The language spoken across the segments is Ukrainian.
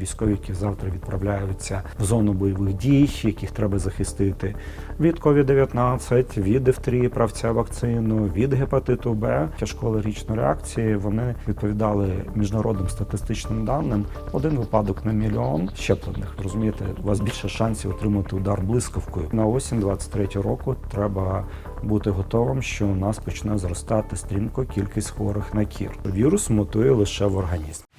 військові, які завтра відправляються в зону бойових дій, яких треба захистити від COVID-19, від дифтерії правця вакцину, від гепатиту Б, тяжкої алергічної реакції. Вони відповідали міжнародним статистичним даним. Один випадок на мільйон щеплених. Розумієте, у вас більше шансів отримати удар блискавкою. На осінь 23 року треба бути готовим, що у нас почне зростати стрімко кількість хворих на кір. Вірус мутує лише в організмі.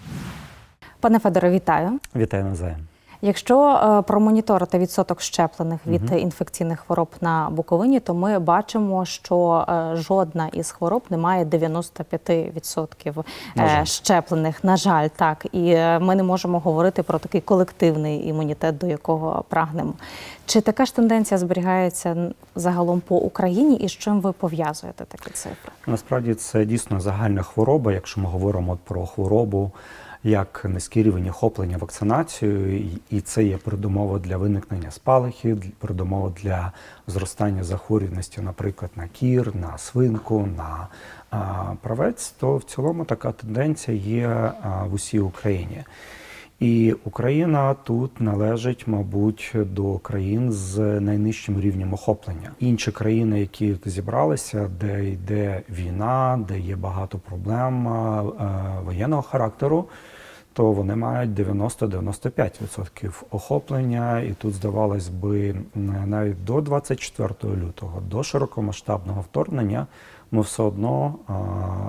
Пане Федоре, вітаю. Вітаю назаєм. Якщо е, промоніторити відсоток щеплених від інфекційних хвороб на Буковині, то ми бачимо, що е, жодна із хвороб не має 95% На е, щеплених. На жаль, так. І ми не можемо говорити про такий колективний імунітет, до якого прагнемо. Чи така ж тенденція зберігається загалом по Україні, і з чим ви пов'язуєте такі цифри? Насправді це дійсно загальна хвороба, якщо ми говоримо про хворобу як низький рівень охоплення вакцинацією, і- це є передумова для виникнення спалахів, передумова для зростання захворюваності, наприклад, на кір, на свинку, на правець, то в цілому така тенденція є в усій Україні. І Україна тут належить, мабуть, до країн з найнижчим рівнем охоплення. Інші країни, які зібралися, де йде війна, де є багато проблем воєнного характеру, то вони мають 90-95% охоплення. І тут, здавалось би, навіть до 24 лютого, до широкомасштабного вторгнення, ми все одно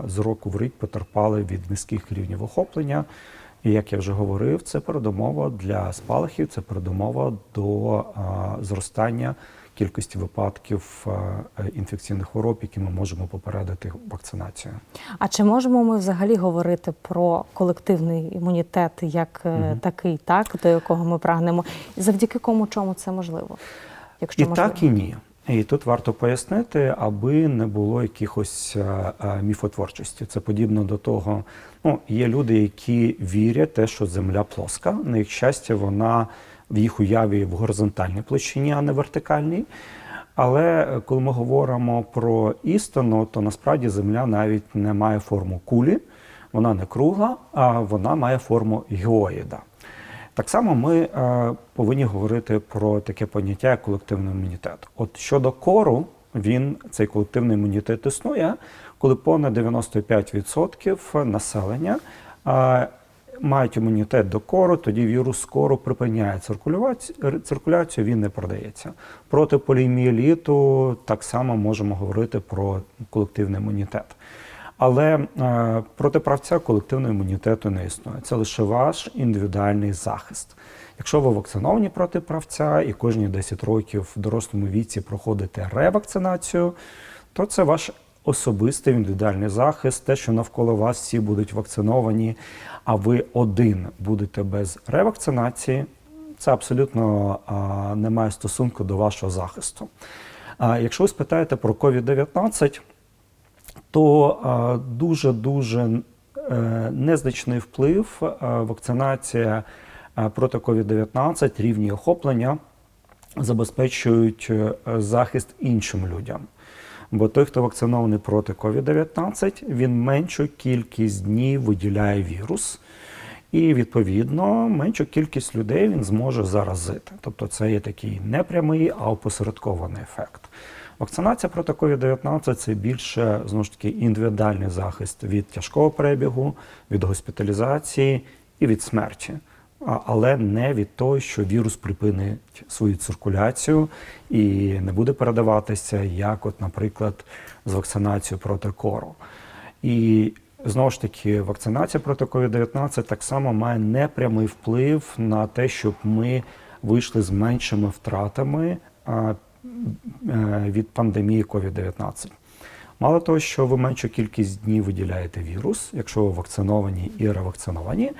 з року в рік потерпали від низьких рівнів охоплення. І як я вже говорив, це передумова для спалахів, це передумова до зростання кількості випадків інфекційних хвороб, які ми можемо попередити вакцинацією. А чи можемо ми взагалі говорити про колективний імунітет як е, такий, так до якого ми прагнемо? Завдяки кому чому це можливо? Якщо І можливо. так, і ні. І тут варто пояснити, аби не було якихось міфотворчості. Це подібно до того, ну є люди, які вірять те, що земля плоска. На їх щастя, вона в їх уяві в горизонтальній площині, а не вертикальній. Але е, коли ми говоримо про істину, то насправді земля навіть не має форму кулі, вона не кругла, а вона має форму геоїда. Так само ми е, повинні говорити про таке поняття як колективний імунітет. От щодо кору, він цей колективний імунітет існує, коли понад 95% населення мають імунітет до кору, тоді вірус кору припиняє циркулювати- циркуляцію, він не продається. Проти поліомієліту так само можемо говорити про колективний імунітет. Але е, проти правця колективного імунітету не існує. Це лише ваш індивідуальний захист. Якщо ви вакциновані проти правця і кожні 10 років в дорослому віці проходите ревакцинацію, то це ваш особистий індивідуальний захист, те, що навколо вас всі будуть вакциновані, а ви один будете без ревакцинації, це абсолютно а, не має стосунку до вашого захисту. А, якщо ви спитаєте про COVID-19, то дуже дуже незначний вплив е, вакцинація е, проти COVID-19, рівні охоплення забезпечують е, захист іншим людям. Бо той, хто вакцинований проти COVID-19, він меншу кількість днів виділяє вірус, і відповідно меншу кількість людей він зможе заразити. Тобто це є такий не прямий, а опосередкований ефект. Вакцинація проти COVID-19 це більше знову ж таки індивідуальний захист від тяжкого перебігу, від госпіталізації і від смерті. Але не від того, що вірус припинить свою циркуляцію і не буде передаватися, як, от, наприклад, з вакцинацією проти кору. І знову ж таки, вакцинація проти COVID-19 так само має непрямий вплив на те, щоб ми вийшли з меншими втратами е, від пандемії COVID-19. Мало того, що ви меншу кількість днів виділяєте вірус, якщо ви вакциновані і ревакциновані,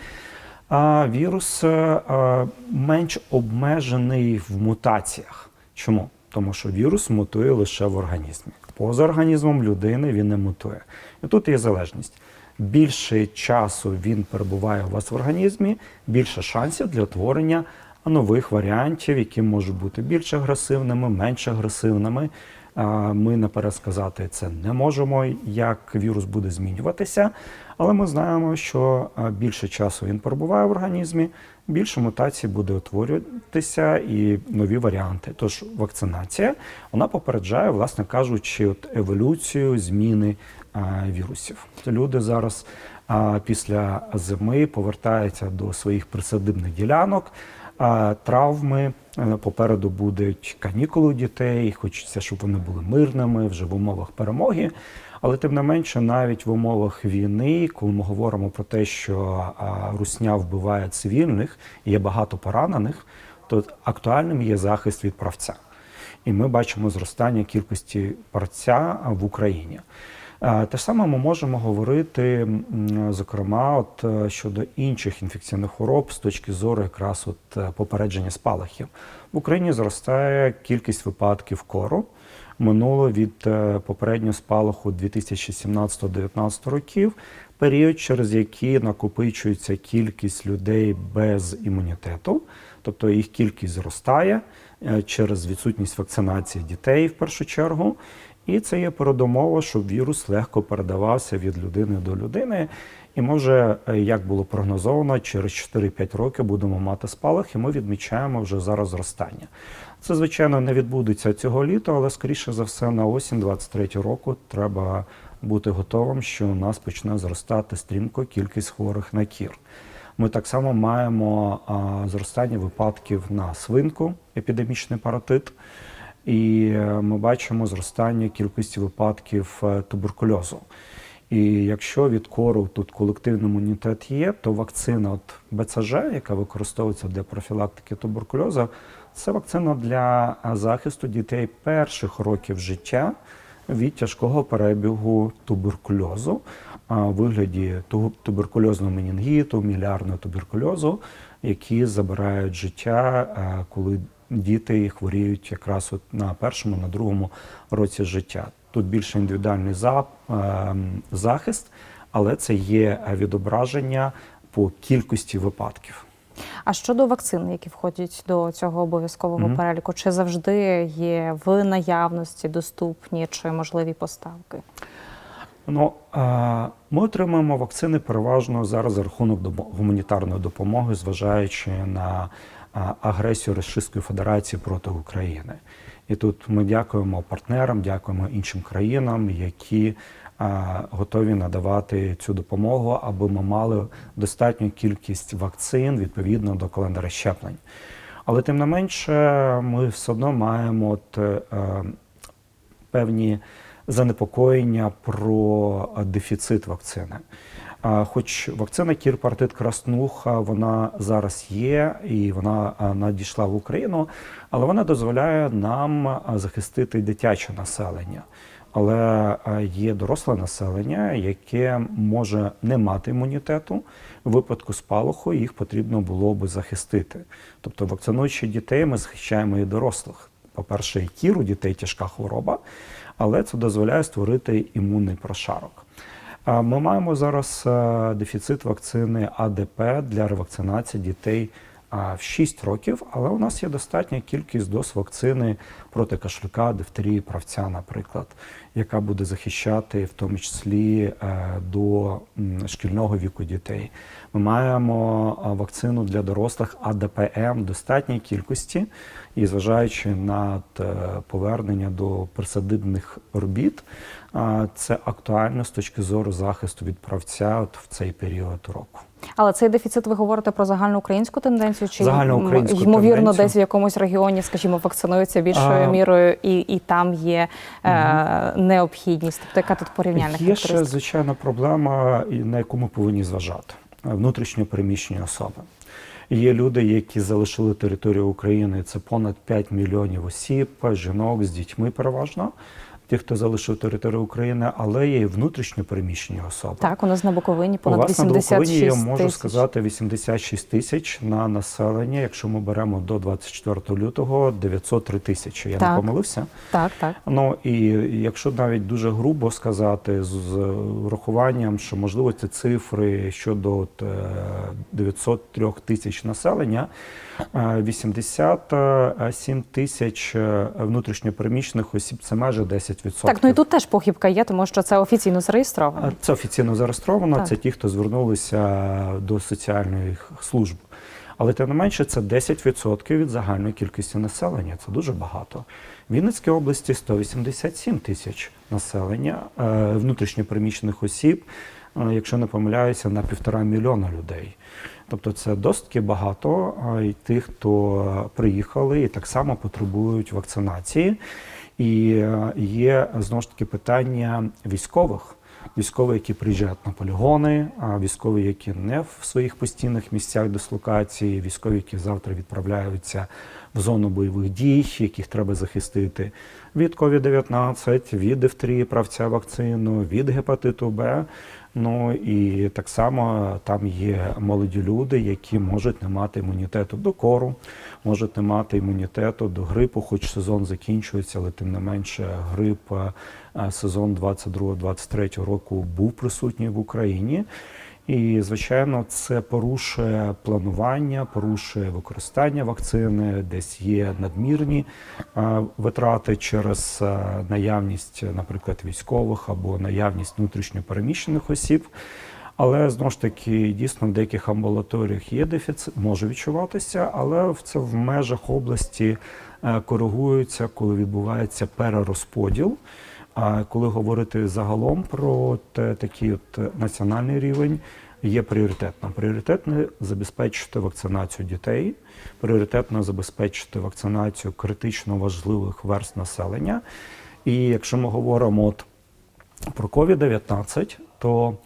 а вірус е, е, менш обмежений в мутаціях. Чому? Тому що вірус мутує лише в організмі. Поза організмом людини він не мутує. І тут є залежність. Більше часу він перебуває у вас в організмі, більше шансів для утворення нових варіантів, які можуть бути більш агресивними, менш агресивними. Ми наперед сказати це не можемо, як вірус буде змінюватися, але ми знаємо, що більше часу він перебуває в організмі, більше мутацій буде утворюватися і нові варіанти. Тож вакцинація вона попереджає, власне кажучи, от еволюцію зміни вірусів. Люди зараз після зими повертаються до своїх присадибних ділянок. Травми е, попереду будуть канікули дітей. Хочеться, щоб вони були мирними вже в умовах перемоги. Але тим не менше, навіть в умовах війни, коли ми говоримо про те, що русня вбиває цивільних, є багато поранених, то актуальним є захист від правця. І ми бачимо зростання кількості правця в Україні. Е, Те саме ми можемо говорити, зокрема, от е, щодо інших інфекційних хвороб з точки зору якраз от е, попередження спалахів. В Україні зростає кількість випадків кору. Минуло від попереднього спалаху 2017-2019 років, період, через який накопичується кількість людей без імунітету, тобто їх кількість зростає через відсутність вакцинації дітей в першу чергу. І це є передумова, щоб вірус легко передавався від людини до людини. І може, е, як було прогнозовано, через 4-5 років будемо мати спалах, і ми відмічаємо вже зараз зростання. Це, звичайно, не відбудеться цього літа, але скоріше за все на осінь 23 року треба бути готовим, що у нас почне зростати стрімко кількість хворих на кір. Ми так само маємо зростання випадків на свинку, епідемічний паротит. І е, ми бачимо зростання кількості випадків е, туберкульозу. І якщо від кору тут колективний імунітет є, то вакцина от БЦЖ, яка використовується для профілактики туберкульозу, це вакцина для е, захисту дітей перших років життя від тяжкого перебігу туберкульозу у вигляді туберкульозного менінгіту, мілярного туберкульозу, які забирають життя, коли діти хворіють якраз от на першому, на другому році життя. Тут більше індивідуальний за- ем, захист, але це є е, відображення по кількості випадків. А щодо вакцин, які входять до цього обов'язкового Мгм. переліку, чи завжди є в наявності доступні чи можливі поставки? Ну, е, ми отримуємо вакцини переважно зараз за рахунок гуманітарної допомоги, зважаючи на е, агресію Російської Федерації проти України. І тут ми дякуємо партнерам, дякуємо іншим країнам, які готові надавати цю допомогу, аби ми мали достатню кількість вакцин відповідно до календаря щеплень. Але тим не менше, ми все одно маємо от, е, е, певні занепокоєння про дефіцит вакцини. Хоч вакцина кір-партит краснуха вона зараз є і вона надійшла в Україну, але вона дозволяє нам захистити дитяче населення. Але є доросле населення, яке може не мати імунітету. У випадку спалаху їх потрібно було би захистити. Тобто, вакцинуючи дітей, ми захищаємо і дорослих. По-перше, і кір дітей тяжка хвороба, але це дозволяє створити імунний прошарок. Ми маємо зараз е, дефіцит вакцини АДП для ревакцинації дітей в 6 років, але у нас є достатня кількість доз вакцини проти кашлюка, дифтерії, правця, наприклад, яка буде захищати в тому числі е, до шкільного віку дітей. Ми маємо вакцину для дорослих АДПМ в достатній кількості, і зважаючи на е, повернення до присадибних робіт, а, це актуально з точки зору захисту від правця от в цей період року. Але цей дефіцит ви говорите про загальноукраїнську тенденцію, чи Загальноукраїнську ймовірно тенденцію. десь в якомусь регіоні, скажімо, вакцинуються більшою А. мірою, і, і там є е, необхідність. Тобто, яка тут порівняльна Є ще звичайна проблема, на яку ми повинні зважати внутрішньо переміщені особи. Є люди, які залишили територію України. Це понад 5 мільйонів осіб, жінок з дітьми переважно. Тих, хто залишив територію України, але є і внутрішньо переміщені особи. Так, у нас на Буковині У понад вас на 86 Буковині, я можу тисяч. сказати, 86 тисяч на населення. Якщо ми беремо до 24 лютого, 903 тисячі. Я Так. не помилився. Так, так. Ну і якщо навіть дуже грубо сказати, з урахуванням, що можливо ці цифри щодо от, е, 903 тисяч населення, е, 87 тисяч е, внутрішньопереміщених осіб це майже 10%. Так, ну і тут теж похибка є, тому що це офіційно зареєстровано. Це офіційно зареєстровано. Так. Це ті, хто звернулися до соціальних служб. Але тим не менше, це 10% від загальної кількості населення. Це дуже багато. В Вінницькій області 187 тисяч населення е, внутрішньопереміщених осіб, е, якщо не помиляюся, на півтора мільйона людей. Тобто це досить багато е, і тих, хто приїхали і так само потребують вакцинації. І е, є знову ж таки питання військових. Військові, які приїжджають на полігони, а військові, які не в своїх постійних місцях дислокації, військові, які завтра відправляються в зону бойових дій, яких треба захистити від COVID-19, від дифтерії правця вакцину, від гепатиту Б. Ну і так само там є молоді люди, які можуть не мати імунітету до кору, можуть не мати імунітету до грипу, хоч сезон закінчується, але тим не менше грип е, сезон 22-23 року був присутній в Україні. І, звичайно, це порушує планування, порушує використання вакцини, десь є надмірні е, витрати через е, наявність, наприклад, військових або наявність внутрішньопереміщених осіб. Але знову ж таки, дійсно, в деяких амбулаторіях є дефіцит, може відчуватися, але це в межах області е, коригується, коли відбувається перерозподіл. А коли говорити загалом про те, такий от національний рівень, є пріоритетно. Пріоритетно забезпечити вакцинацію дітей, пріоритетно забезпечити вакцинацію критично важливих верст населення. І якщо ми говоримо от про COVID-19, то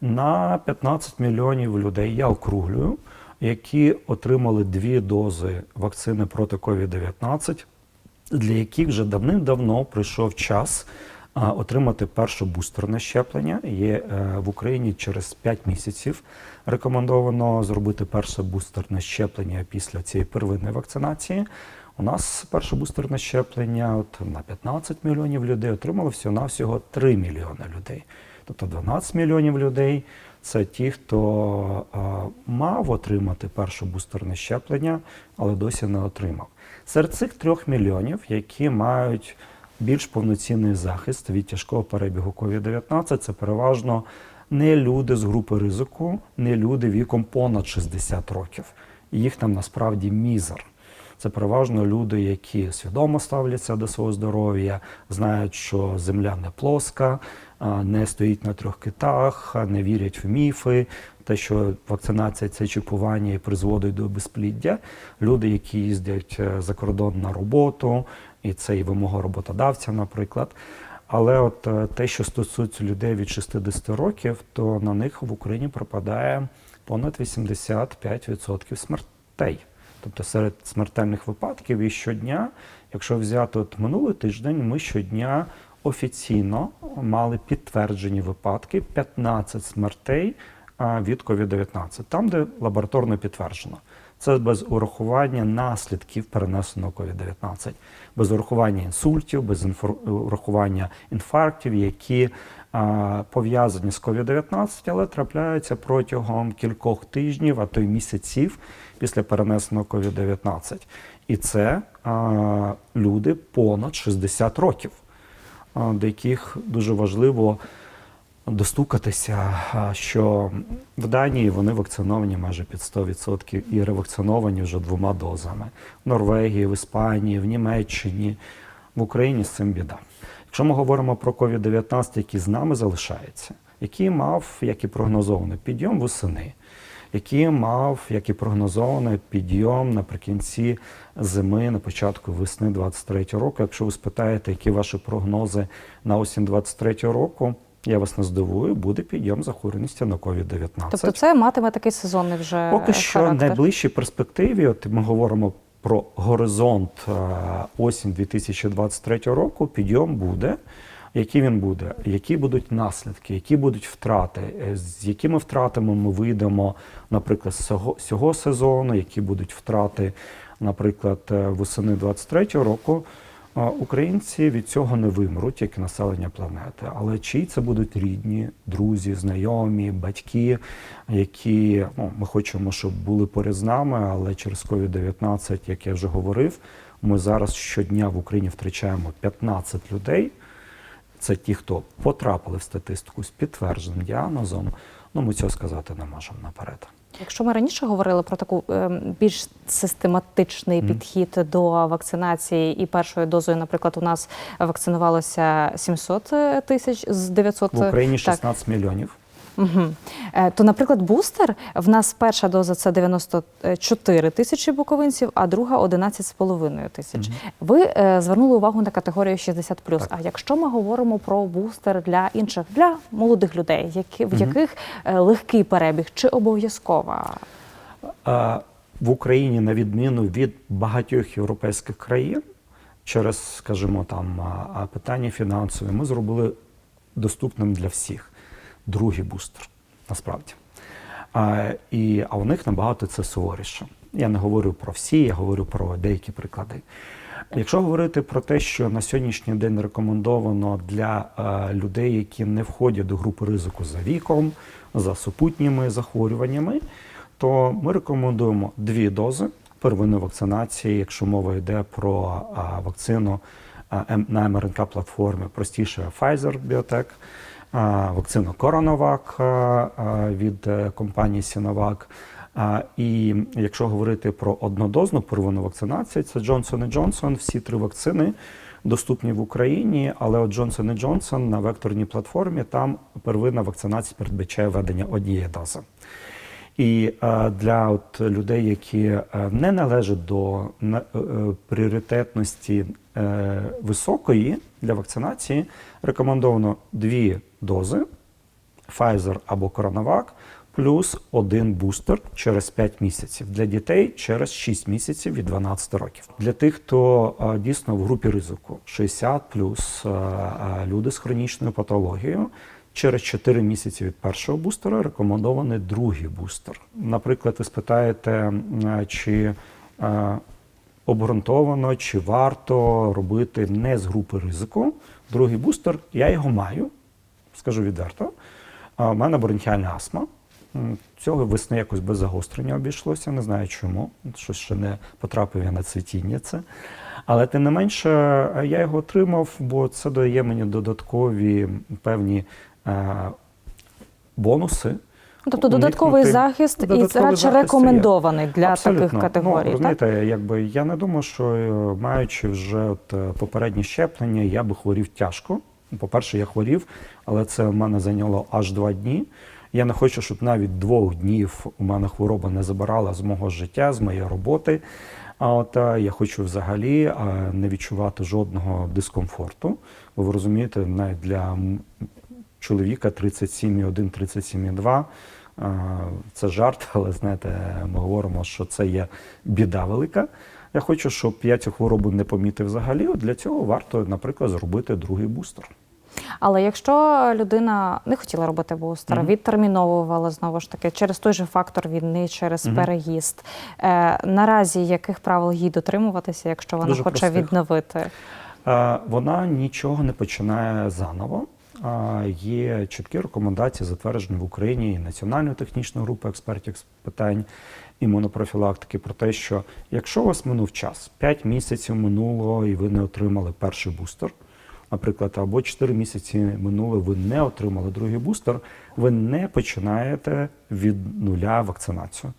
на 15 мільйонів людей я округлюю, які отримали дві дози вакцини проти COVID-19, для яких вже давним-давно прийшов час отримати перше бустерне щеплення. Є е, в Україні через 5 місяців рекомендовано зробити перше бустерне щеплення після цієї первинної вакцинації. У нас перше бустерне щеплення от на 15 мільйонів людей отримало всього-навсього 3 мільйони людей. Тобто 12 мільйонів людей це ті, хто а, мав отримати перше бустерне щеплення, але досі не отримав. Серед цих трьох мільйонів, які мають більш повноцінний захист від тяжкого перебігу COVID-19, це переважно не люди з групи ризику, не люди віком понад 60 років. Їх там насправді мізер. Це переважно люди, які свідомо ставляться до свого здоров'я, знають, що земля не плоска, не стоїть на трьох китах, не вірять в міфи, те, що вакцинація це чіпування і призводить до безпліддя. Люди, які їздять е, за кордон на роботу, і це і вимога роботодавця, наприклад. Але от е, те, що стосується людей від 60 років, то на них в Україні пропадає понад 85% смертей. Тобто серед смертельних випадків і щодня, якщо взяти от минулий тиждень, ми щодня офіційно мали підтверджені випадки 15 смертей від COVID-19, там, де лабораторно підтверджено. Це без урахування наслідків перенесеного COVID-19, без урахування інсультів, без урахування інфарктів, які пов'язані з COVID-19, але трапляються протягом кількох тижнів, а то й місяців після перенесеного COVID-19. І це люди понад 60 років, до яких дуже важливо достукатися, що в Данії вони вакциновані майже під 100% і ревакциновані вже двома дозами. В Норвегії, в Іспанії, в Німеччині, в Україні з цим біда. Якщо ми говоримо про COVID-19, який з нами залишається, який мав, як і прогнозовано, підйом восени, який мав, як і прогнозовано, підйом наприкінці зими, на початку весни 23 року. Якщо ви спитаєте, які ваші прогнози на осінь 23 року, я вас не здивую, буде підйом захворюваності на COVID-19. Тобто це матиме такий сезонний вже Поки що в найближчій перспективі, от ми говоримо про горизонт е, осінь 2023 року підйом буде. Який він буде? Які будуть наслідки, які будуть втрати, Е, з якими втратами ми вийдемо, наприклад, з цього, сезону, які будуть втрати, наприклад, е, восени 23 року. Українці від цього не вимруть, як населення планети. Але чиї це будуть рідні, друзі, знайомі, батьки, які ну, ми хочемо, щоб були поряд з нами, але через COVID-19, як я вже говорив, ми зараз щодня в Україні втрачаємо 15 людей. Це ті, хто потрапили в статистику з підтвердженим діагнозом. Ну, ми цього сказати не можемо наперед. Якщо ми раніше говорили про таку е, більш систематичний підхід до вакцинації, і першою дозою, наприклад, у нас вакцинувалося 700 тисяч з 900 В Україні так, мільйонів. Угу. То, наприклад, бустер в нас перша доза це 94 тисячі буковинців, а друга 11,5 тисяч. Ви е, звернули увагу на категорію 60+. Так. А якщо ми говоримо про бустер для інших, для молодих людей, які, в яких е, легкий перебіг чи обов'язкова? В Україні, на відміну від багатьох європейських країн, через, скажімо, там питання фінансові, ми зробили доступним для всіх другий бустер, насправді. А, і, а у них набагато це суворіше. Я не говорю про всі, я говорю про деякі приклади. Якщо говорити про те, що на сьогоднішній день рекомендовано для е, людей, які не входять до групи ризику за віком, за супутніми захворюваннями, то ми рекомендуємо дві дози первинної вакцинації, якщо мова йде про а, вакцину М- на МРНК платформі, простіше Pfizer Biotech, вакцину а, від е, компанії. А, І якщо говорити про однодозну первинну вакцинацію, це Johnson Johnson, всі три вакцини доступні в Україні, але от Johnson Johnson на векторній платформі там первинна вакцинація передбачає введення однієї дози. І е, для от людей, які е, не належать до пріоритетності високої для вакцинації, рекомендовано дві дози Pfizer або CoronaVac, плюс один бустер через 5 місяців. Для дітей через 6 місяців від 12 років. Для тих, хто е, дійсно в групі ризику 60 плюс е, е, люди з хронічною патологією. Через 4 місяці від першого бустера рекомендований другий бустер. Наприклад, ви спитаєте, чи е, обґрунтовано, чи варто робити не з групи ризику. Другий бустер, я його маю, скажу відверто. У мене бронхіальна астма. Цього весни якось без загострення обійшлося, не знаю чому. Щось ще не потрапив я на цвітіння це. Але тим не менше, я його отримав, бо це дає мені додаткові певні е, бонуси. Ну, Тобто додатковий Уникнути- захист і це радше захист це є. рекомендований для Абсолютно. таких категорій. Ну, так? якби я не думаю, що маючи вже от попередні щеплення, я би хворів тяжко. По-перше, я хворів, але це в мене зайняло аж два дні. Я не хочу, щоб навіть двох днів у мене хвороба не забирала з мого життя, з моєї роботи. А от е, я хочу взагалі е, не відчувати жодного дискомфорту. Бо ви розумієте, навіть для чоловіка 37,1, 37,2 е, це жарт, але знаєте, ми говоримо, що це є біда велика. Я хочу, щоб я цю хворобу не помітив взагалі. Для цього варто, наприклад, зробити другий бустер. Але якщо людина не хотіла робити бустер, Мгм. відтерміновувала знову ж таки через той же фактор війни, через Мгм. переїзд, е, наразі яких правил їй дотримуватися, якщо вона Дуже хоче простих. відновити? Е, Вона нічого не починає заново. Е, Є чіткі рекомендації, затверджені в Україні і Національною технічною групою експертів з питань імунопрофілактики, про те, що якщо у вас минув час, 5 місяців минуло і ви не отримали перший бустер, наприклад, або 4 місяці минуло, ви не отримали другий бустер, ви не починаєте від нуля вакцинацію.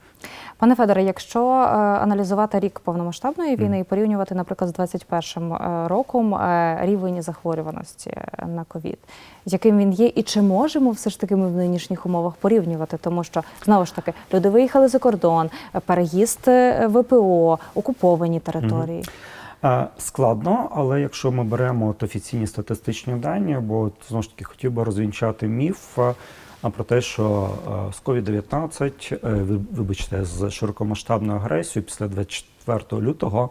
Пане Федоре, якщо е, аналізувати рік повномасштабної війни і порівнювати, наприклад, з 21 е, роком е, рівень захворюваності на ковід, яким він є, і чи можемо все ж таки ми в нинішніх умовах порівнювати? Тому що знову ж таки люди виїхали за кордон, переїзд ВПО, окуповані території. Е, Складно, але якщо ми беремо от офіційні статистичні дані, бо знову ж таки хотів би розвінчати міф, е, про те, що е, з COVID-19, е, вибачте, з широкомасштабною агресією після 24 лютого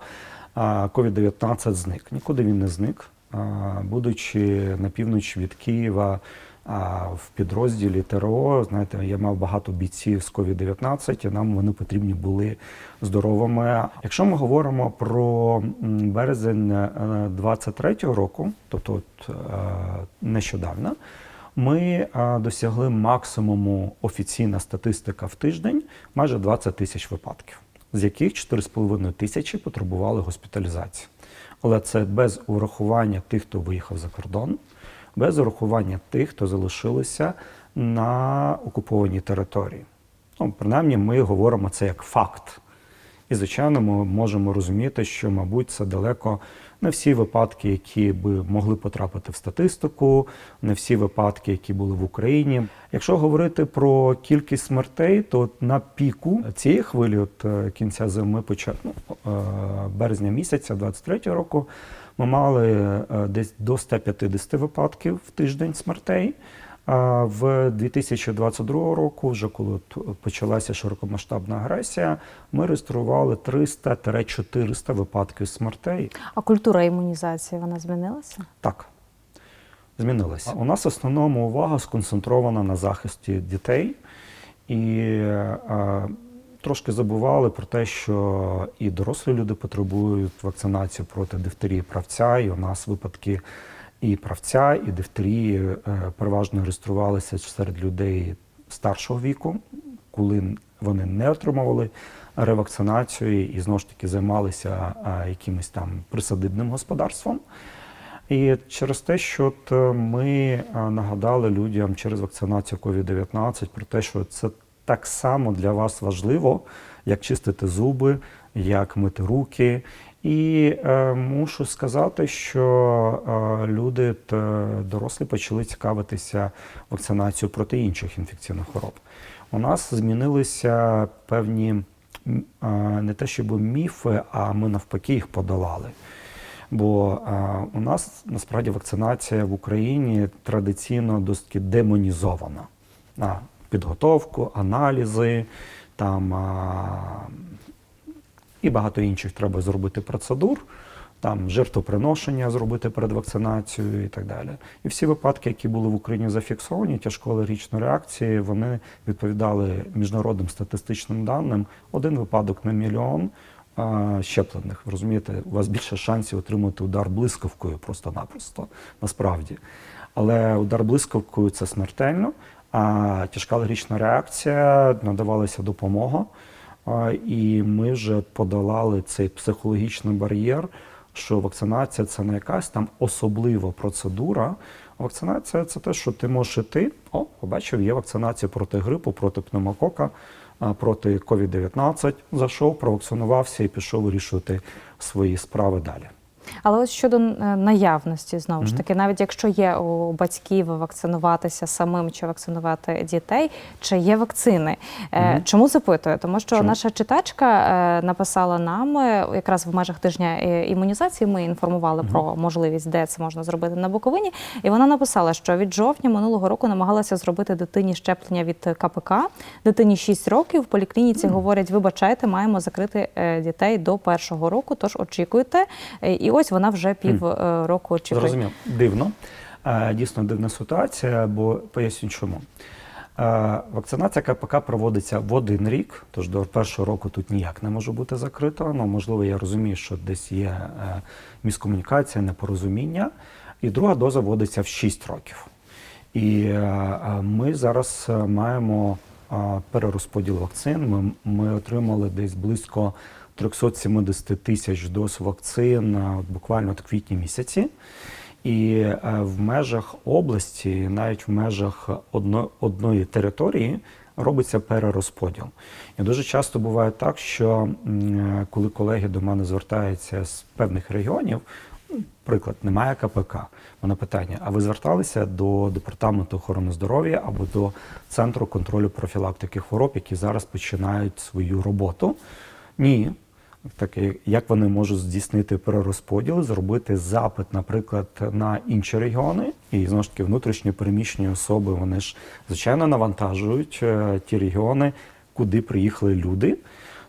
е, COVID-19 зник. Нікуди він не зник. Е, Будучи на північ від Києва а, в підрозділі ТРО, знаєте, я мав багато бійців з COVID-19, і нам вони потрібні були здоровими. Якщо ми говоримо про березень е, 23-го року, тобто е, нещодавно, ми е, досягли максимуму офіційна статистика в тиждень майже 20 тисяч випадків, з яких 4,5 тисячі потребували госпіталізації. Але це без урахування тих, хто виїхав за кордон, без урахування тих, хто залишилися на окупованій території. Ну, принаймні, ми говоримо це як факт. І, звичайно, ми можемо розуміти, що, мабуть, це далеко не всі випадки, які би могли потрапити в статистику, не всі випадки, які були в Україні. Якщо говорити про кількість смертей, то на піку цієї хвилі, от е, кінця зими, почат... ну, е, березня місяця 23 року, ми мали е, десь до 150 випадків в тиждень смертей. А в 2022 року, вже коли почалася широкомасштабна агресія, ми реєстрували 300-400 випадків смертей. А культура імунізації вона змінилася? Так, змінилася. У нас в основному увага сконцентрована на захисті дітей, і е, трошки забували про те, що і дорослі люди потребують вакцинації проти дифтерії правця, і у нас випадки і правця, і дифтерії е, переважно реєструвалися серед людей старшого віку, коли вони не отримували ревакцинацію і знову ж таки займалися е, якимось там присадибним господарством. І через те, що е, ми нагадали людям через вакцинацію COVID-19 про те, що це так само для вас важливо, як чистити зуби, як мити руки. І е, мушу сказати, що е, люди та дорослі почали цікавитися вакцинацією проти інших інфекційних хвороб. У нас змінилися певні е, не те, щоб міфи, а ми навпаки їх подолали. Бо е, у нас насправді вакцинація в Україні традиційно досить демонізована. На підготовку, аналізи, там а, і багато інших треба зробити процедур, там жертвоприношення зробити перед вакцинацією і так далі. І всі випадки, які були в Україні зафіксовані, тяжкоалергічної реакції, вони відповідали міжнародним статистичним даним. Один випадок на мільйон щеплених. Розумієте, у вас більше шансів отримати удар блискавкою просто-напросто, насправді. Але удар блискавкою це смертельно, тяжка алергічна реакція надавалася допомога. І ми вже подолали цей психологічний бар'єр, що вакцинація це не якась там особлива процедура. Вакцинація це те, що ти можеш іти. О, побачив, є вакцинація проти грипу, проти пневмокока, проти COVID-19. Зайшов, провакцинувався і пішов вирішувати свої справи далі. Але ось щодо е, наявності, знову ж таки, навіть якщо є у батьків вакцинуватися самим чи вакцинувати дітей, чи є вакцини? Е. Чому запитую? Тому що Чому? наша читачка е, написала нам якраз в межах тижня імунізації. Ми інформували про можливість, де це можна зробити на Буковині. І вона написала, що від жовтня минулого року намагалася зробити дитині щеплення від КПК. Дитині 6 років. В поліклініці говорять, вибачайте, маємо закрити дітей до першого року, тож очікуйте. І ось вона вже пів е, року очікує. Зрозумів. Дивно. Е, Дійсно дивна ситуація, бо поясню чому. Е, Вакцинація КПК проводиться в один рік, тож до першого року тут ніяк не може бути закрито. Ну, можливо, я розумію, що десь є міскомунікація, непорозуміння. І друга доза вводиться в 6 років. І ми зараз маємо перерозподіл вакцин. Ми, ми отримали десь близько 370 тисяч доз вакцин буквально в квітні місяці. І е, в межах області, навіть в межах одно, одної території, робиться перерозподіл. І дуже часто буває так, що е, коли колеги до мене звертаються з певних регіонів, приклад, немає КПК. Мене питання: а ви зверталися до департаменту охорони здоров'я або до центру контролю профілактики хвороб, які зараз починають свою роботу? Ні. таке, як вони можуть здійснити перерозподіл, зробити запит, наприклад, на інші регіони, і знову ж таки внутрішньо переміщені особи вони ж звичайно навантажують е, ті регіони, куди приїхали люди.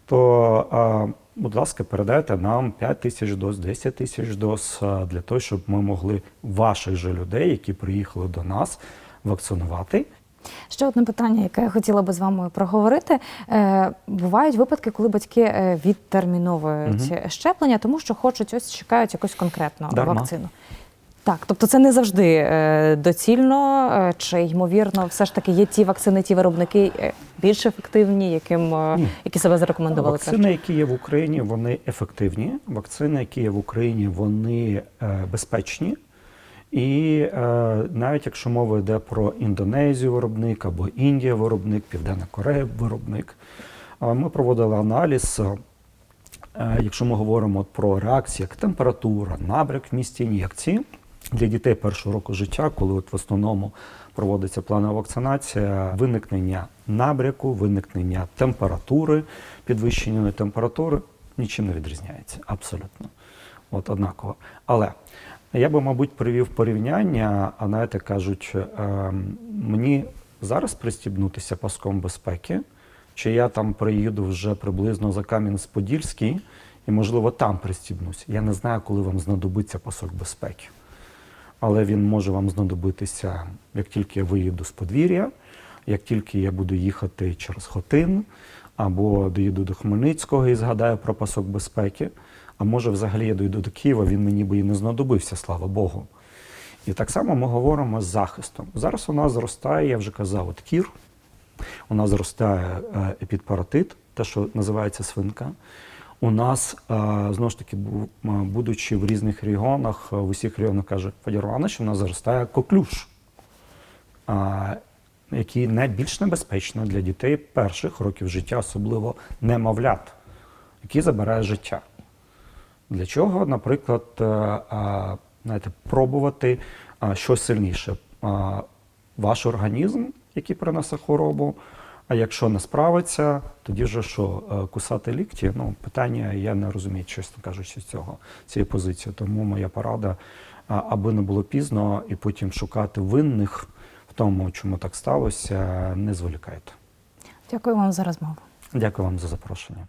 То, е, будь ласка, передайте нам 5 тисяч доз, 10 тисяч доз е, для того, щоб ми могли ваших же людей, які приїхали до нас, вакцинувати. Ще одне питання, яке я хотіла би з вами проговорити. Е, бувають випадки, коли батьки відтерміновують відтерміновують щеплення, тому що хочуть ось чекають якусь конкретну Дарма. вакцину. Так, тобто це не завжди е, доцільно, е, чи ймовірно, все ж таки є ті вакцини, ті виробники е, більш ефективні, яким які себе зарекомендували Вакцини, краще? які є в Україні, вони ефективні. Вакцини, які є в Україні, вони безпечні. І е, навіть якщо мова йде про Індонезію виробник або Індія виробник, Південна Корея виробник, е, ми проводили аналіз. Е, Якщо ми говоримо про реакції, як температура, набряк в місті ін'єкції для дітей першого року життя, коли от в основному проводиться планова вакцинація, виникнення набряку, виникнення температури, підвищення температури нічим не відрізняється абсолютно. От однаково. Але я би, мабуть, привів порівняння, а знаєте, кажуть, ем, мені зараз пристібнутися паском безпеки, чи я там приїду вже приблизно за Кам'янець-Подільський, і, можливо, там пристібнусь. Я не знаю, коли вам знадобиться пасок безпеки. Але він може вам знадобитися, як тільки я виїду з подвір'я, як тільки я буду їхати через Хотин, або доїду до Хмельницького і згадаю про пасок безпеки. А може, взагалі я дойду до Києва, він мені би і не знадобився, слава Богу. І так само ми говоримо з захистом. Зараз у нас зростає, я вже казав, от кір, у нас зростає е, епідпаратит, те, що називається свинка. У нас, е, знову ж таки, будучи в різних регіонах, е, в усіх регіонах каже Федір Іванович, у нас зростає коклюш, який найбільш небезпечний для дітей перших років життя, особливо немовлят, який забирає життя. Для чого, наприклад, е, знаєте, пробувати щось сильніше? Ваш організм, який принесе хворобу. А якщо не справиться, тоді вже що, е, кусати лікті? Ну, питання я не розумію, чесно кажучи, з цього цієї позиції. Тому моя порада, аби не було пізно, і потім шукати винних в тому, чому так сталося, не зволікайте. Дякую вам за розмову. Дякую вам за запрошення.